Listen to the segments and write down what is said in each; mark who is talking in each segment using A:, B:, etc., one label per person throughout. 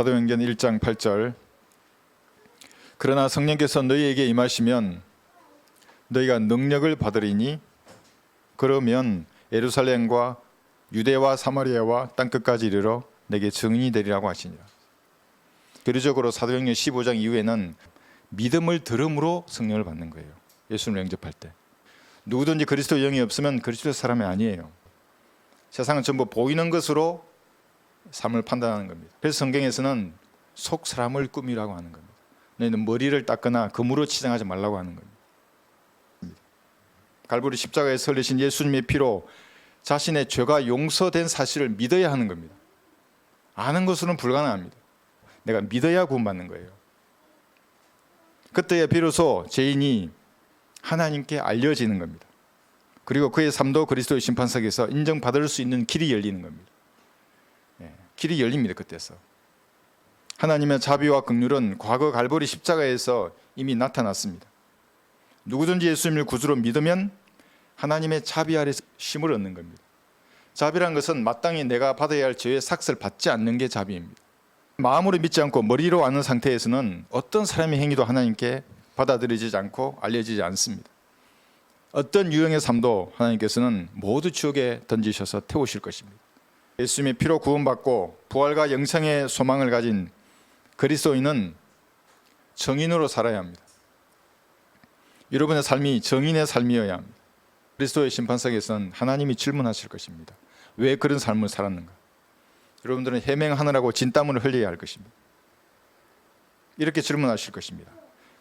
A: 사도행전 1장 8절 그러나 성령께서 너희에게 임하시면 너희가 능력을 받으리니 그러면 예루살렘과 유대와 사마리아와 땅끝까지 이르러 내게 증인이 되리라고 하시니라. 교리적으로 사도행전 15장 이후에는 믿음을 들음으로 성령을 받는 거예요. 예수를 영접할 때. 누구든지 그리스도 영이 없으면 그리스도 사람이 아니에요. 세상은 전부 보이는 것으로 삶을 판단하는 겁니다. 그래서 성경에서는 속 사람을 꾸미라고 하는 겁니다. 너희는 머리를 닦거나 금으로 치장하지 말라고 하는 겁니다. 갈보리 십자가에 설리신 예수님의 피로 자신의 죄가 용서된 사실을 믿어야 하는 겁니다. 아는 것으로는 불가능합니다. 내가 믿어야 구원받는 거예요. 그때야 비로소 죄인이 하나님께 알려지는 겁니다. 그리고 그의 삶도 그리스도의 심판석에서 인정받을 수 있는 길이 열리는 겁니다. 예, 길이 열립니다. 그때서. 하나님의 자비와 긍휼은 과거 갈보리 십자가에서 이미 나타났습니다. 누구든지 예수님을 구주로 믿으면 하나님의 자비 아래서 쉼을 얻는 겁니다. 자비란 것은 마땅히 내가 받아야 할 죄의 삭스를 받지 않는 게 자비입니다. 마음으로 믿지 않고 머리로 아는 상태에서는 어떤 사람의 행위도 하나님께 받아들여지지 않고 알려지지 않습니다. 어떤 유형의 삶도 하나님께서는 모두 지옥에 던지셔서 태우실 것입니다. 예수님의 피로 구원받고 부활과 영생의 소망을 가진 그리스도인은 정인으로 살아야 합니다. 여러분의 삶이 정인의 삶이어야 합니다. 그리스도의 심판석에서는 하나님이 질문하실 것입니다. 왜 그런 삶을 살았는가? 여러분들은 해명하느라고 진땀을 흘려야 할 것입니다. 이렇게 질문하실 것입니다.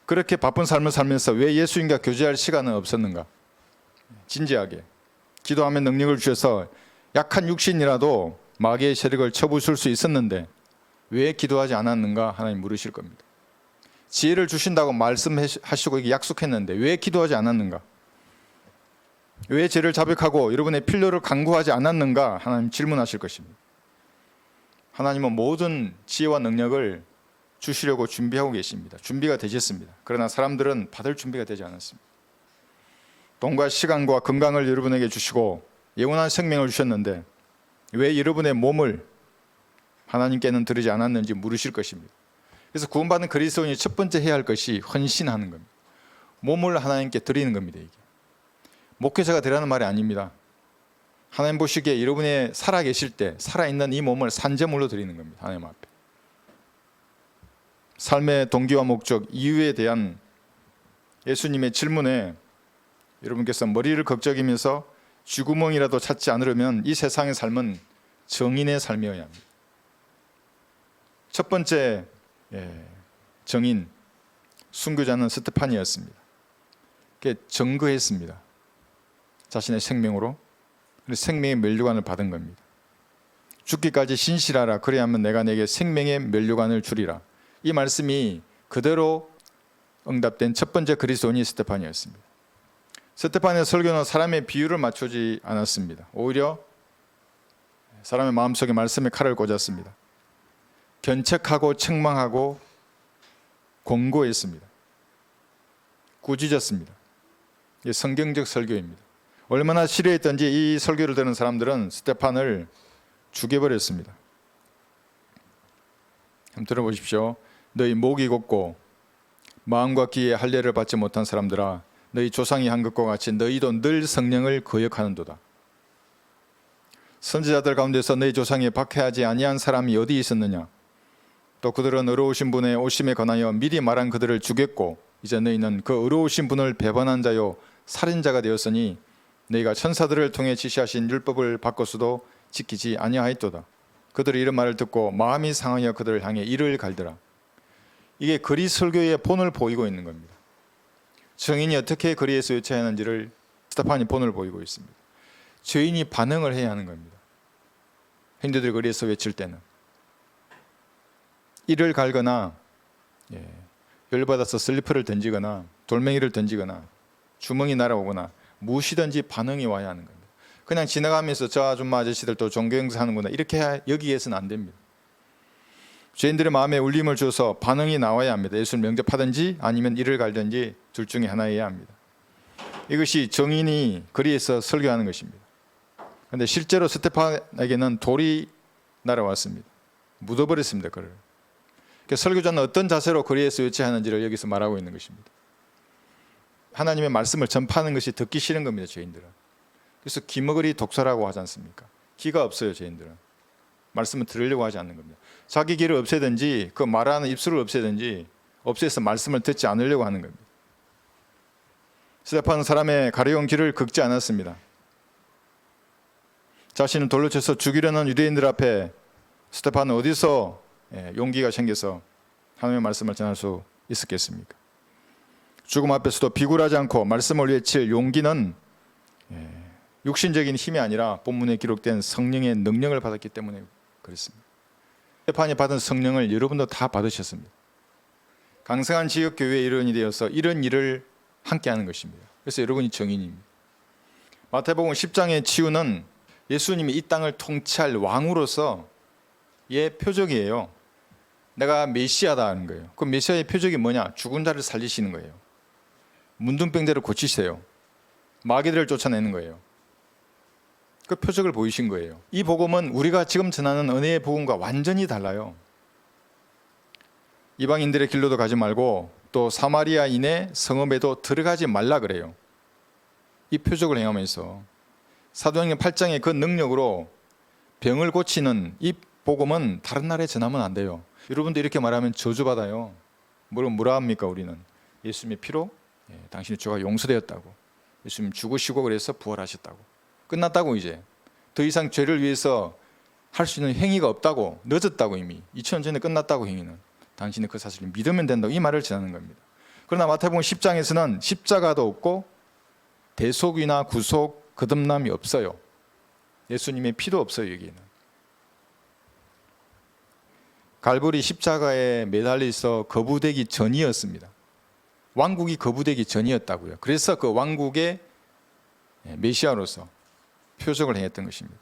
A: 그렇게 바쁜 삶을 살면서 왜 예수님과 교제할 시간은 없었는가? 진지하게 기도하면 능력을 주셔서 약한 육신이라도 마귀의 세력을 쳐부술 수 있었는데 왜 기도하지 않았는가 하나님 물으실 겁니다. 지혜를 주신다고 말씀하시고 약속했는데 왜 기도하지 않았는가? 왜 죄를 자백하고 여러분의 필요를 강구하지 않았는가 하나님 질문하실 것입니다. 하나님은 모든 지혜와 능력을 주시려고 준비하고 계십니다. 준비가 되셨습니다. 그러나 사람들은 받을 준비가 되지 않았습니다. 돈과 시간과 건강을 여러분에게 주시고 영원한 생명을 주셨는데 왜 여러분의 몸을 하나님께는 드리지 않았는지 물으실 것입니다. 그래서 구원받는 그리스도인이 첫 번째 해야 할 것이 헌신하는 겁니다. 몸을 하나님께 드리는 겁니다. 이게 목회자가 되라는 말이 아닙니다. 하나님 보시기에 여러분이 살아 계실 때 살아 있는 이 몸을 산재물로 드리는 겁니다. 하나님 앞에. 삶의 동기와 목적, 이유에 대한 예수님의 질문에 여러분께서 머리를 걱적이면서 쥐구멍이라도 찾지 않으려면 이 세상의 삶은 정인의 삶이어야 합니다. 첫 번째 예, 정인 순교자는 스테판이었습니다. 정거했습니다. 자신의 생명으로 생명의 멸류관을 받은 겁니다. 죽기까지 신실하라 그래야만 내가 내게 생명의 멸류관을 주리라. 이 말씀이 그대로 응답된 첫 번째 그리스도인이 스테판이었습니다. 스테판의 설교는 사람의 비유를 맞추지 않았습니다. 오히려 사람의 마음속에 말씀의 칼을 꽂았습니다. 견책하고 책망하고 공고했습니다. 꾸짖었습니다. 이게 성경적 설교입니다. 얼마나 싫어했던지 이 설교를 듣는 사람들은 스테판을 죽여버렸습니다. 한번 들어보십시오. 너희 목이 곱고 마음과 귀에 할례를 받지 못한 사람들아 너희 조상이 한 것과 같이 너희도 늘 성령을 거역하는도다. 선지자들 가운데서 너희 조상이 박해하지 아니한 사람이 어디 있었느냐? 또 그들은 의로우신 분의 오심에 관하여 미리 말한 그들을 죽였고 이제 너희는 그 의로우신 분을 배반한 자요 살인자가 되었으니 너희가 천사들을 통해 지시하신 율법을 바꿔서도 지키지 아니하였도다. 그들이 이런 말을 듣고 마음이 상하여 그들을 향해 이를 갈더라. 이게 거리 설교의 본을 보이고 있는 겁니다. 증인이 어떻게 거리에서 외쳐야 하는지를 스타판이 본을 보이고 있습니다. 죄인이 반응을 해야 하는 겁니다. hin두들 거리에서 외칠 때는 이를 갈거나 예, 열받아서 슬리퍼를 던지거나 돌멩이를 던지거나 주먹이 날아오거나 무엇이든지 반응이 와야 하는 겁니다. 그냥 지나가면서 저 아줌마 아저씨들 또 종교 행사 하는구나 이렇게 여기에서는 안 됩니다. 죄인들의 마음에 울림을 줘서 반응이 나와야 합니다. 예수를 명접하든지 아니면 이를 갈든지 둘 중에 하나여야 합니다. 이것이 정인이 거리에서 설교하는 것입니다. 그런데 실제로 스테판에게는 돌이 날아왔습니다. 묻어버렸습니다. 그를 그러니까 설교자는 어떤 자세로 거리에서 외치하는지를 여기서 말하고 있는 것입니다. 하나님의 말씀을 전파하는 것이 듣기 싫은 겁니다, 죄인들은. 그래서 귀머거리 독서라고 하지 않습니까? 귀가 없어요, 죄인들은. 말씀을 들으려고 하지 않는 겁니다. 자기 귀를 없애든지 그 말하는 입술을 없애든지 없애서 말씀을 듣지 않으려고 하는 겁니다. 스테파는 사람의 가려운 귀를 긁지 않았습니다. 자신을 돌로 쳐서 죽이려는 유대인들 앞에 스테파는 어디서 예, 용기가 생겨서 하나님의 말씀을 전할 수 있었겠습니까? 죽음 앞에서도 비굴하지 않고 말씀을 외칠 용기는 예, 육신적인 힘이 아니라 본문에 기록된 성령의 능력을 받았기 때문에 그렇습니다. 스테판이 받은 성령을 여러분도 다 받으셨습니다. 강성한 지역 교회의 일원이 되어서 이런 일을 함께 하는 것입니다. 그래서 여러분이 정인입니다. 마태복음 10장의 치유는 예수님이 이 땅을 통치할 왕으로서 의 표적이에요. 내가 메시아다 하는 거예요. 그 메시아의 표적이 뭐냐? 죽은 자를 살리시는 거예요. 문둥병대를 고치세요. 마귀들을 쫓아내는 거예요. 그 표적을 보이신 거예요. 이 복음은 우리가 지금 전하는 은혜의 복음과 완전히 달라요. 이방인들의 길로도 가지 말고 또 사마리아인의 성읍에도 들어가지 말라 그래요. 이 표적을 행하면서 사도행전 8장의 그 능력으로 병을 고치는 이 복음은 다른 나라에 전하면 안 돼요. 여러분도 이렇게 말하면 저주받아요. 뭐라 뭐라 합니까 우리는 예수님의 피로 예, 당신의 죄가 용서되었다고. 예수님 죽으시고 그래서 부활하셨다고. 끝났다고 이제 더 이상 죄를 위해서 할 수 있는 행위가 없다고 늦었다고 이미 2000년 전에 끝났다고 행위는 당신이 그 사실을 믿으면 된다고 이 말을 전하는 겁니다. 그러나 마태복음 10장에서는 십자가도 없고 대속이나 구속 거듭남이 없어요. 예수님의 피도 없어요 여기는. 갈보리 십자가에 매달려 있어 거부되기 전이었습니다. 왕국이 거부되기 전이었다고요. 그래서 그 왕국의 메시아로서 표적을 행했던 것입니다.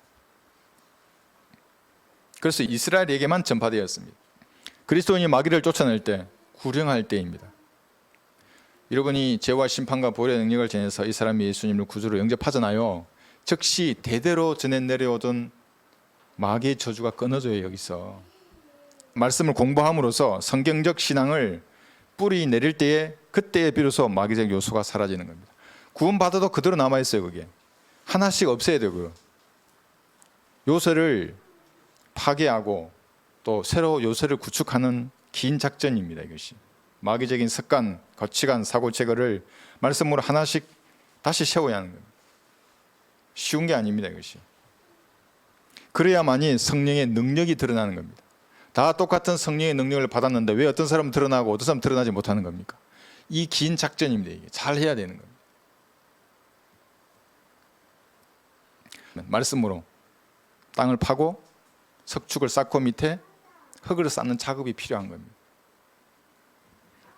A: 그래서 이스라엘에게만 전파되었습니다. 그리스도인이 마귀를 쫓아낼 때 구령할 때입니다. 여러분이 죄와 심판과 보혈의 능력을 전해서 이 사람이 예수님을 구주로 영접하잖아요. 즉시 대대로 전해 내려오던 마귀의 저주가 끊어져요 여기서. 말씀을 공부함으로써 성경적 신앙을 뿌리 내릴 때에 그때에 비로소 마귀적 요소가 사라지는 겁니다. 구원 받아도 그대로 남아 있어요 그게. 하나씩 없애야 되고요. 요소를 파괴하고 또 새로 요소를 구축하는 긴 작전입니다 이것이. 마귀적인 습관, 가치관, 사고 체계를 말씀으로 하나씩 다시 세워야 하는 겁니다. 쉬운 게 아닙니다 이것이. 그래야만이 성령의 능력이 드러나는 겁니다. 다 똑같은 성령의 능력을 받았는데 왜 어떤 사람은 드러나고 어떤 사람은 드러나지 못하는 겁니까? 이 긴 작전입니다. 이게 잘 해야 되는 겁니다. 말씀으로 땅을 파고 석축을 쌓고 밑에 흙을 쌓는 작업이 필요한 겁니다.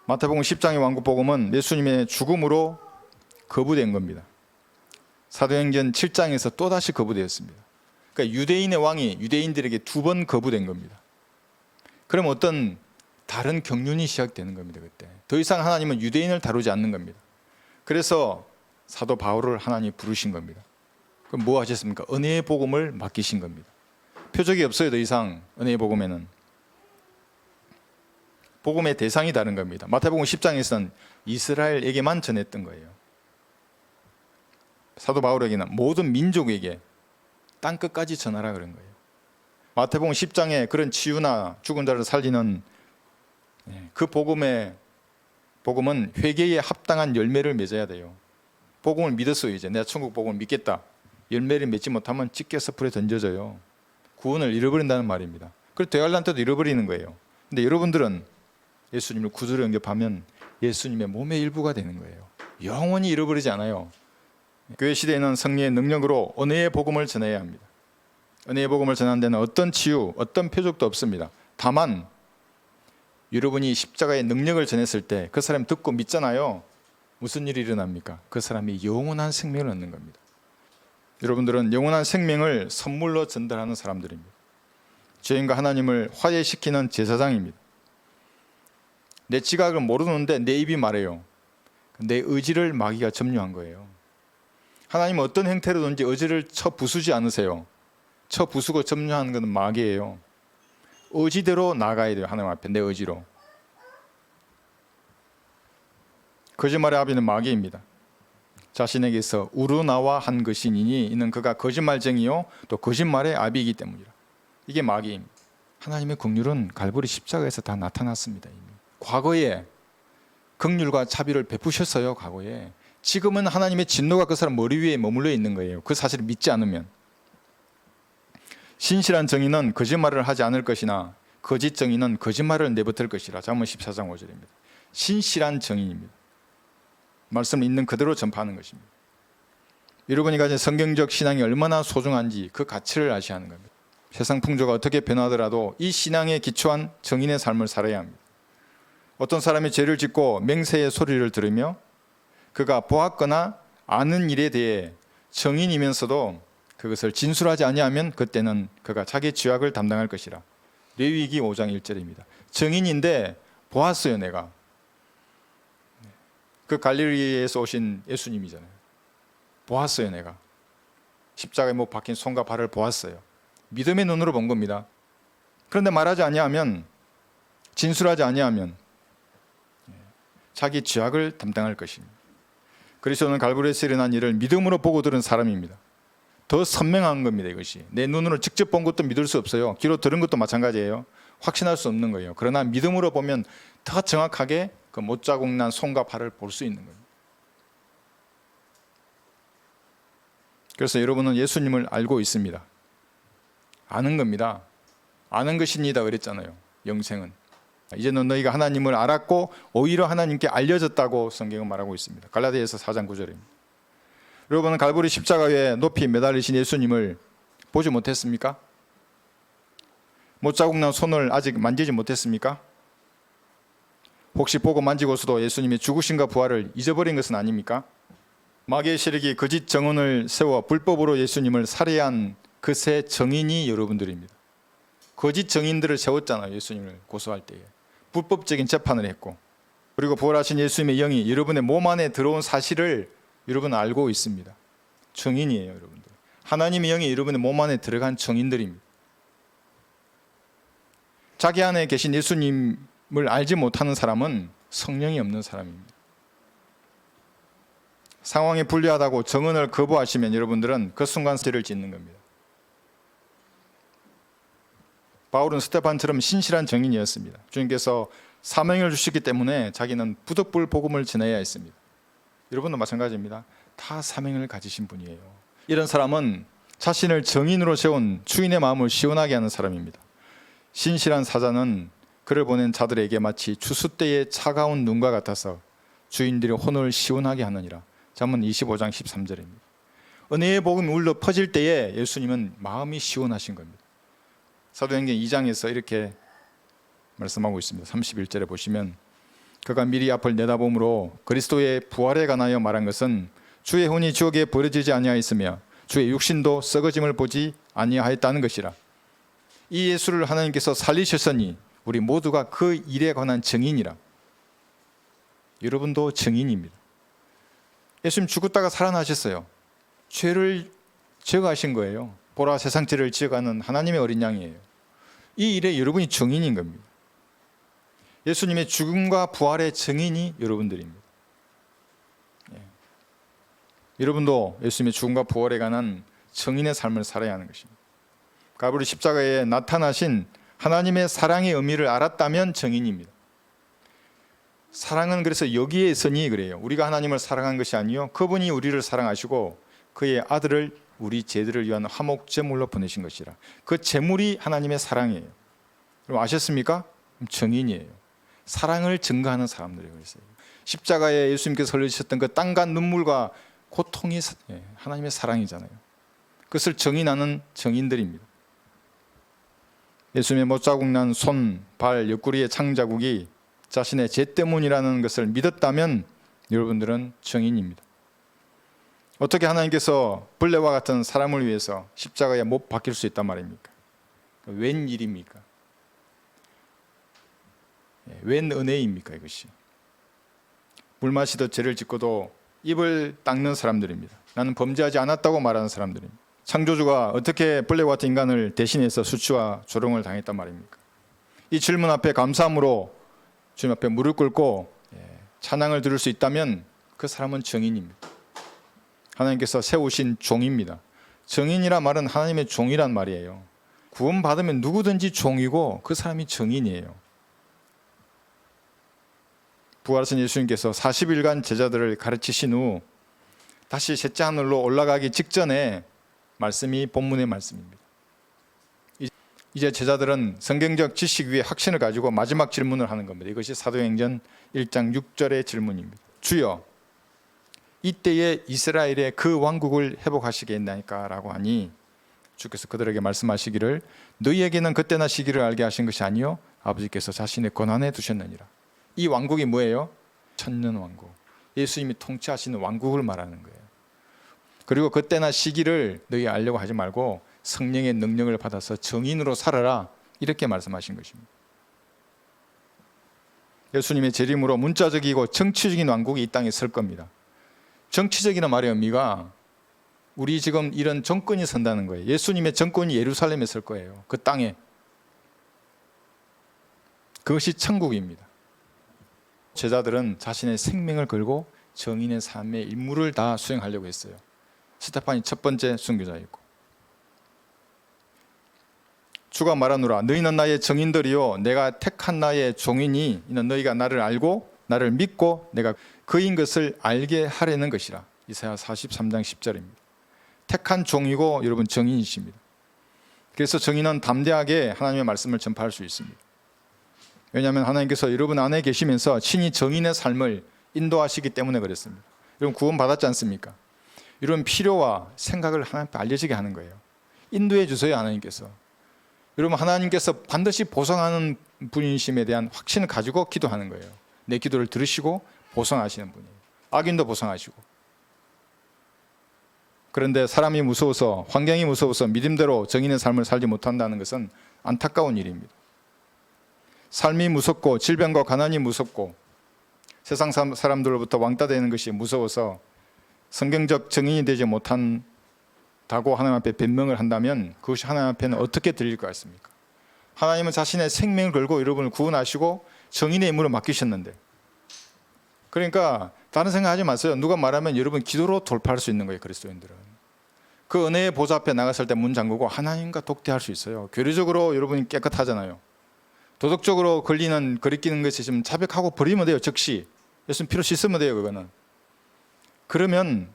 A: 마태복음 10장의 왕국 복음은 예수님의 죽음으로 거부된 겁니다. 사도행전 7장에서 또 다시 거부되었습니다. 그러니까 유대인의 왕이 유대인들에게 두 번 거부된 겁니다. 그럼 어떤 다른 경륜이 시작되는 겁니다. 그때 더 이상 하나님은 유대인을 다루지 않는 겁니다. 그래서 사도 바울을 하나님 부르신 겁니다. 그럼 뭐 하셨습니까? 은혜의 복음을 맡기신 겁니다. 표적이 없어요. 더 이상 은혜의 복음에는 복음의 대상이 다른 겁니다. 마태복음 10장에서는 이스라엘에게만 전했던 거예요. 사도 바울에게는 모든 민족에게 땅 끝까지 전하라 그런 거예요. 마태복음 10장에 그런 치유나 죽은 자를 살리는 그 복음의 복음은 회개에 합당한 열매를 맺어야 돼요. 복음을 믿었어요 이제 내가 천국 복음을 믿겠다. 열매를 맺지 못하면 찢겨서 불에 던져져요. 구원을 잃어버린다는 말입니다. 그래서 되갈란 때도 잃어버리는 거예요. 근데 여러분들은 예수님을 구주로 영접하면 예수님의 몸의 일부가 되는 거예요. 영원히 잃어버리지 않아요. 교회 시대에는 성령의 능력으로 은혜의 복음을 전해야 합니다. 은혜의 복음을 전하는 데는 어떤 치유, 어떤 표적도 없습니다. 다만 여러분이 십자가의 능력을 전했을 때 그 사람 듣고 믿잖아요. 무슨 일이 일어납니까? 그 사람이 영원한 생명을 얻는 겁니다. 여러분들은 영원한 생명을 선물로 전달하는 사람들입니다. 죄인과 하나님을 화해시키는 제사장입니다. 내 지각을 모르는데 내 입이 말해요. 내 의지를 마귀가 점유한 거예요. 하나님은 어떤 형태로든지 의지를 쳐 부수지 않으세요. 쳐 부수고 점유하는 것은 마귀예요. 의지대로 나가야 돼요. 하나님 앞에 내 의지로. 거짓말의 아비는 마귀입니다. 자신에게서 우러나와 한 것이니 이는 그가 거짓말쟁이요 또 거짓말의 아비이기 때문이라. 이게 마귀입니다. 하나님의 긍휼은 갈보리 십자가에서 다 나타났습니다. 이미. 과거에 긍휼과 자비를 베푸셨어요. 과거에. 지금은 하나님의 진노가 그 사람 머리 위에 머물러 있는 거예요. 그 사실을 믿지 않으면. 신실한 정의는 거짓말을 하지 않을 것이나 거짓 정의는 거짓말을 내뱉을 것이라. 잠언 14장 5절입니다. 신실한 정의입니다. 말씀을 있는 그대로 전파하는 것입니다. 여러분이 가진 성경적 신앙이 얼마나 소중한지 그 가치를 아셔야 하는 겁니다. 세상 풍조가 어떻게 변하더라도 이 신앙에 기초한 정인의 삶을 살아야 합니다. 어떤 사람이 죄를 짓고 맹세의 소리를 들으며 그가 보았거나 아는 일에 대해 정인이면서도 그것을 진술하지 아니하면 그때는 그가 자기 죄악을 담당할 것이라. 레위기 5장 1절입니다. 정인인데 보았어요, 내가. 그 갈릴리에서 오신 예수님이잖아요. 보았어요, 내가. 십자가에 못 박힌 손과 발을 보았어요. 믿음의 눈으로 본 겁니다. 그런데 말하지 아니하면 진술하지 아니하면 자기 죄악을 담당할 것입니다. 그리스도는 갈보리에서 일어난 일을 믿음으로 보고 들은 사람입니다. 더 선명한 겁니다, 이것이. 내 눈으로 직접 본 것도 믿을 수 없어요. 귀로 들은 것도 마찬가지예요. 확신할 수 없는 거예요. 그러나 믿음으로 보면 더 정확하게 그 못 자국 난 손과 발을 볼 수 있는 겁니다. 그래서 여러분은 예수님을 알고 있습니다. 아는 겁니다. 아는 것입니다. 그랬잖아요. 영생은. 이제는 너희가 하나님을 알았고 오히려 하나님께 알려졌다고 성경은 말하고 있습니다. 갈라디아서 4장 9절입니다. 여러분은 갈보리 십자가에 높이 매달리신 예수님을 보지 못했습니까? 못자국 난 손을 아직 만지지 못했습니까? 혹시 보고 만지고서도 예수님의 죽으심과 부활을 잊어버린 것은 아닙니까? 마귀의 세력이 거짓 정언을 세워 불법으로 예수님을 살해한 그새 정인이 여러분들입니다. 거짓 정인들을 세웠잖아요. 예수님을 고소할 때에. 불법적인 재판을 했고 그리고 부활하신 예수님의 영이 여러분의 몸 안에 들어온 사실을 여러분 알고 있습니다. 정인이에요, 여러분들. 하나님의 영이 여러분의 몸 안에 들어간 정인들입니다. 자기 안에 계신 예수님을 알지 못하는 사람은 성령이 없는 사람입니다. 상황이 불리하다고 정언을 거부하시면 여러분들은 그 순간 죄를 짓는 겁니다. 바울은 스테반처럼 신실한 정인이었습니다. 주님께서 사명을 주시기 때문에 자기는 부득불 복음을 전해야 했습니다. 여러분도 마찬가지입니다. 다 사명을 가지신 분이에요. 이런 사람은 자신을 정인으로 세운 주인의 마음을 시원하게 하는 사람입니다. 신실한 사자는 그를 보낸 자들에게 마치 추수 때의 차가운 눈과 같아서 주인들의 혼을 시원하게 하느니라. 잠언 25장 13절입니다. 은혜의 복음이 울려 퍼질 때에 예수님은 마음이 시원하신 겁니다. 사도행전 2장에서 이렇게 말씀하고 있습니다. 31절에 보시면 그가 미리 앞을 내다봄으로 그리스도의 부활에 관하여 말한 것은 주의 혼이 지옥에 버려지지 아니하였으며 주의 육신도 썩어짐을 보지 아니하였다는 것이라. 이 예수를 하나님께서 살리셨으니 우리 모두가 그 일에 관한 증인이라. 여러분도 증인입니다. 예수님 죽었다가 살아나셨어요. 죄를 제거하신 거예요. 보라 세상 죄를 지어가는 하나님의 어린 양이에요. 이 일에 여러분이 증인인 겁니다. 예수님의 죽음과 부활의 증인이 여러분들입니다. 예. 여러분도 예수님의 죽음과 부활에 관한 증인의 삶을 살아야 하는 것입니다. 가브리 십자가에 나타나신 하나님의 사랑의 의미를 알았다면 증인입니다. 사랑은 그래서 여기에 있으니 그래요. 우리가 하나님을 사랑한 것이 아니요. 그분이 우리를 사랑하시고 그의 아들을 우리 죄들을 위한 화목 제물로 보내신 것이라. 그 제물이 하나님의 사랑이에요. 그럼 아셨습니까? 증인이에요. 사랑을 증거하는 사람들이에요. 그래서 십자가에 예수님께서 흘리셨던 그 땀과 눈물과 고통이 예, 하나님의 사랑이잖아요. 그것을 증인하는 증인들입니다. 예수님의 못자국 난 손, 발, 옆구리의 창자국이 자신의 죄 때문이라는 것을 믿었다면 여러분들은 증인입니다. 어떻게 하나님께서 벌레와 같은 사람을 위해서 십자가에 못 박힐 수 있단 말입니까? 웬 일입니까? 예, 웬 은혜입니까 이것이? 물 마시듯 죄를 짓고도 입을 닦는 사람들입니다. 나는 범죄하지 않았다고 말하는 사람들입니다. 창조주가 어떻게 벌레와 같은 인간을 대신해서 수치와 조롱을 당했단 말입니까? 이 질문 앞에 감사함으로 주님 앞에 무릎 꿇고 예, 찬양을 들을 수 있다면 그 사람은 정인입니다. 하나님께서 세우신 종입니다. 정인이라 말은 하나님의 종이란 말이에요. 구원 받으면 누구든지 종이고 그 사람이 정인이에요. 부활하신 예수님께서 40일간 제자들을 가르치신 후 다시 셋째 하늘로 올라가기 직전에 말씀이 본문의 말씀입니다. 이- 이제 제자들은 성경적 지식 위에 확신을 가지고 마지막 질문을 하는 겁니다. 이것이 사도행전 1장 6절의 질문입니다. 주여 이때에 이스라엘의 그 왕국을 회복하시겠나이까라고 하니 주께서 그들에게 말씀하시기를 너희에게는 그때나 시기를 알게 하신 것이 아니요 아버지께서 자신의 권한에 두셨느니라. 이 왕국이 뭐예요? 천년 왕국. 예수님이 통치하시는 왕국을 말하는 거예요. 그리고 그때나 시기를 너희 알려고 하지 말고 성령의 능력을 받아서 정인으로 살아라 이렇게 말씀하신 것입니다. 예수님의 재림으로 문자적이고 정치적인 왕국이 이 땅에 설 겁니다. 정치적이란 말의 의미가 우리 지금 이런 정권이 선다는 거예요. 예수님의 정권이 예루살렘에 설 거예요. 그 땅에. 그것이 천국입니다. 제자들은 자신의 생명을 걸고 정인의 삶의 임무를 다 수행하려고 했어요. 스테판이 첫 번째 순교자였고 주가 말하노라 너희는 나의 정인들이요 내가 택한 나의 종이니 이는 너희가 나를 알고 나를 믿고 내가 그인 것을 알게 하려는 것이라 이사야 43장 10절입니다. 택한 종이고 여러분 정인이십니다. 그래서 정인은 담대하게 하나님의 말씀을 전파할 수 있습니다. 왜냐하면 하나님께서 여러분 안에 계시면서 친히 정인의 삶을 인도하시기 때문에 그랬습니다. 여러분 구원 받았지 않습니까? 이런 필요와 생각을 하나님께 알려지게 하는 거예요. 인도해 주세요 하나님께서. 여러분 하나님께서 반드시 보상하는 분이심에 대한 확신을 가지고 기도하는 거예요. 내 기도를 들으시고 보상하시는 분이에요. 악인도 보상하시고. 그런데 사람이 무서워서 환경이 무서워서 믿음대로 정인의 삶을 살지 못한다는 것은 안타까운 일입니다. 삶이 무섭고 질병과 가난이 무섭고 세상 사- 사람들로부터 왕따 되는 것이 무서워서 성경적 정인이 되지 못한다고 하나님 앞에 변명을 한다면 그것이 하나님 앞에는 어떻게 들릴 것 같습니까? 하나님은 자신의 생명을 걸고 여러분을 구원하시고 정인의 임무를 맡기셨는데 그러니까 다른 생각하지 마세요. 누가 말하면 여러분 기도로 돌파할 수 있는 거예요. 그리스도인들은 그 은혜의 보좌 앞에 나갔을 때 문 잠그고 하나님과 독대할 수 있어요. 교리적으로 여러분이 깨끗하잖아요. 도덕적으로 걸리는 거리끼는 것이 좀 자백하고 버리면 돼요. 즉시 예수님 피로 씻으면 돼요. 그거는 그러면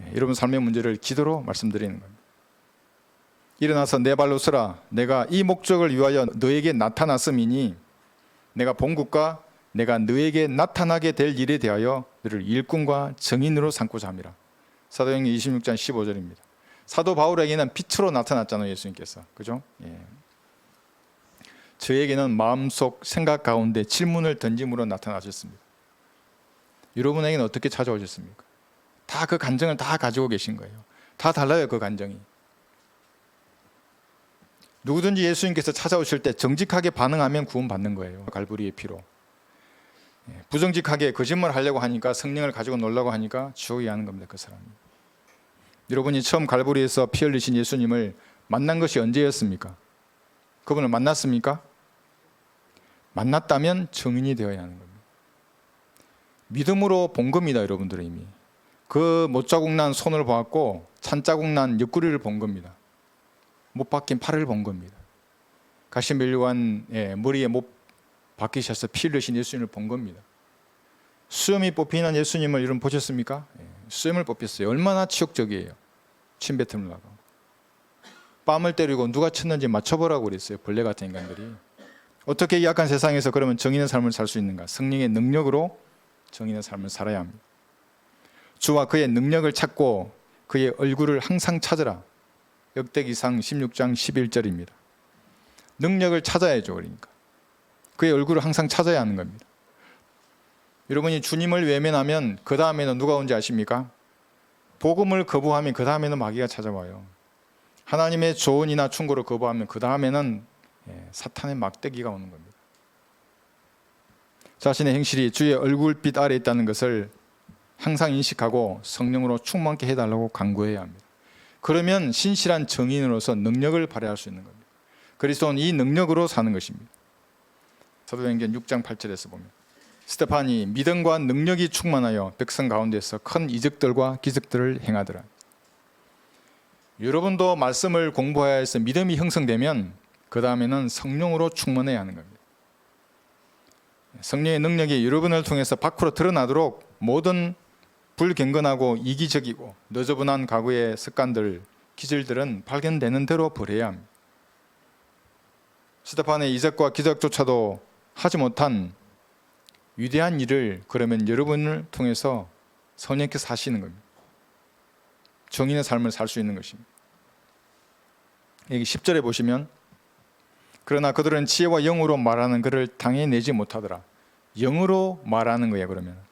A: 예, 여러분 삶의 문제를 기도로 말씀드리는 겁니다. 일어나서 내 발로 서라. 내가 이 목적을 위하여 너에게 나타났음이니 내가 본국과 내가 너에게 나타나게 될 일에 대하여 너를 일꾼과 정인으로 삼고자 함이라. 사도행전 26장 15절입니다. 사도 바울에게는 빛으로 나타났잖아요, 예수님께서. 그죠? 예. 저에게는 마음속 생각 가운데 질문을 던짐으로 나타나셨습니다. 여러분에게는 어떻게 찾아오셨습니까? 다그 감정을 다 가지고 계신 거예요. 다 달라요, 그 감정이. 누구든지 예수님께서 찾아오실 때 정직하게 반응하면 구원받는 거예요. 갈보리의 피로. 예, 부정직하게 거짓말 하려고 하니까 성령을 가지고 놀라고 하니까 지옥에 가는 겁니다. 그 사람이. 여러분이 처음 갈보리에서 피 흘리신 예수님을 만난 것이 언제였습니까? 그분을 만났습니까? 만났다면 정인이 되어야 하는 겁니다. 믿음으로 본 겁니다, 여러분들은 이미. 그 못자국 난 손을 보았고 찬자국 난 옆구리를 본 겁니다. 못 박힌 팔을 본 겁니다. 가시멜류관 예, 머리에 못 박히셔서 피 흘리신 예수님을 본 겁니다. 수염이 뽑히는 예수님을 여러분 보셨습니까? 예, 수염을 뽑혔어요. 얼마나 치욕적이에요. 침뱉음을 나고. 뺨을 때리고 누가 쳤는지 맞춰보라고 그랬어요. 벌레 같은 인간들이. 어떻게 이 약한 세상에서 그러면 정인의 삶을 살 수 있는가? 성령의 능력으로 정인의 삶을 살아야 합니다. 주와 그의 능력을 찾고 그의 얼굴을 항상 찾으라. 역대기상 16장 11절입니다. 능력을 찾아야죠, 그러니까. 그의 얼굴을 항상 찾아야 하는 겁니다. 여러분이 주님을 외면하면 그 다음에는 누가 온지 아십니까? 복음을 거부하면 그 다음에는 마귀가 찾아와요. 하나님의 조언이나 충고를 거부하면 그 다음에는 예, 사탄의 막대기가 오는 겁니다. 자신의 행실이 주의 얼굴빛 아래 있다는 것을 항상 인식하고 성령으로 충만케 해달라고 간구해야 합니다. 그러면 신실한 정인으로서 능력을 발휘할 수 있는 겁니다. 그리스도는 이 능력으로 사는 것입니다. 사도행전 6장 8절에서 보면 스테판이 믿음과 능력이 충만하여 백성 가운데서 큰 이적들과 기적들을 행하더라. 여러분도 말씀을 공부해야 해서 믿음이 형성되면 그 다음에는 성령으로 충만해야 하는 겁니다. 성령의 능력이 여러분을 통해서 밖으로 드러나도록 모든 불경건하고 이기적이고 너저분한 과거의 습관들, 기질들은 발견되는 대로 버려야 합니다. 스테판의 이적과 기적조차도 하지 못한 위대한 일을 그러면 여러분을 통해서 성령께서 하시는 겁니다. 정인의 삶을 살 수 있는 것입니다. 여기 10절에 보시면 그러나 그들은 지혜와 영으로 말하는 것을 당해 내지 못하더라. 영으로 말하는 거예요, 그러면.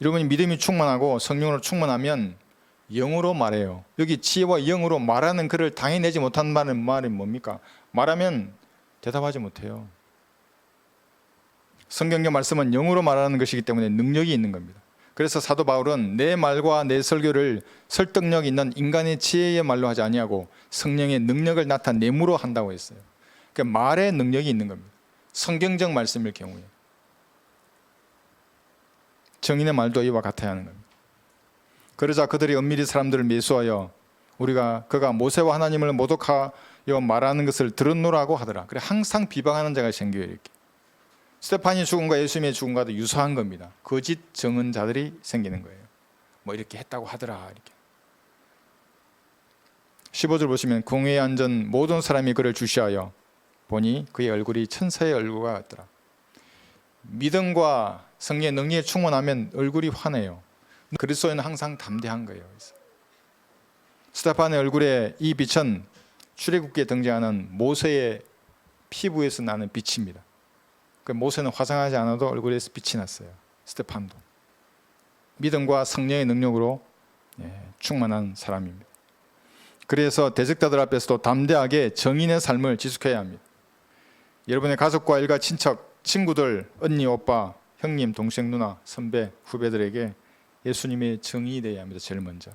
A: 여러분이 믿음이 충만하고 성령으로 충만하면 영으로 말해요. 여기 지혜와 영으로 말하는 것을 당해내지 못한 말은 말이 뭡니까? 말하면 대답하지 못해요. 성경의 말씀은 영으로 말하는 것이기 때문에 능력이 있는 겁니다. 그래서 사도 바울은 내 말과 내 설교를 설득력 있는 인간의 지혜의 말로 하지 아니하고 성령의 능력을 나타내므로 한다고 했어요. 그러니까 말의 능력이 있는 겁니다. 성경적 말씀일 경우에 정인의 말도 이와 같아야 하는 겁니다. 그러자 그들이 은밀히 사람들을 매수하여 우리가 그가 모세와 하나님을 모독하여 말하는 것을 들었노라고 하더라. 그래 항상 비방하는 자가 생겨요 이렇게. 스테판이 죽음과 예수님의 죽음과도 유사한 겁니다. 거짓 정언자들이 생기는 거예요. 뭐 이렇게 했다고 하더라 이렇게. 15절 보시면 공회에 앉은 모든 사람이 그를 주시하여 보니 그의 얼굴이 천사의 얼굴 같더라. 믿음과 성령의 능력에 충만하면 얼굴이 환해요. 그리스도인은 항상 담대한 거예요. 스테판의 얼굴에 이 빛은 출애굽기에 등장하는 모세의 피부에서 나는 빛입니다. 그 모세는 화장하지 않아도 얼굴에서 빛이 났어요. 스테판도 믿음과 성령의 능력으로 예, 충만한 사람입니다. 그래서 대적자들 앞에서도 담대하게 정인의 삶을 지속해야 합니다. 여러분의 가족과 일가 친척, 친구들, 언니, 오빠, 형님, 동생, 누나, 선배, 후배들에게 예수님의 정인이 되어야 합니다. 제일 먼저.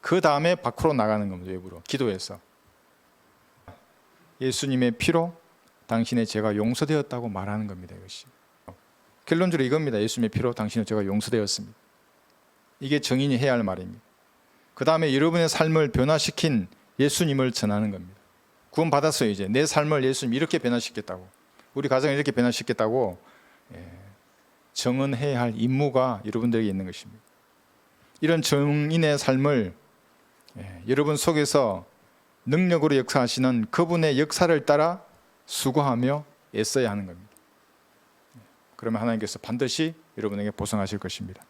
A: 그 다음에 밖으로 나가는 겁니다. 외부로 기도해서 예수님의 피로 당신의 죄가 용서되었다고 말하는 겁니다. 이것이 결론적으로 이겁니다. 예수님의 피로 당신의 죄가 용서되었습니다. 이게 정인이 해야 할 말입니다. 그 다음에 여러분의 삶을 변화시킨 예수님을 전하는 겁니다. 구원 받았어요 이제 내 삶을 예수님 이렇게 변화시켰다고 우리 가정을 이렇게 변화시켰다고 예, 정언해야 할 임무가 여러분들에게 있는 것입니다. 이런 정인의 삶을 예, 여러분 속에서 능력으로 역사하시는 그분의 역사를 따라 수고하며 애써야 하는 겁니다. 그러면 하나님께서 반드시 여러분에게 보상하실 것입니다.